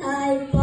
ตายไป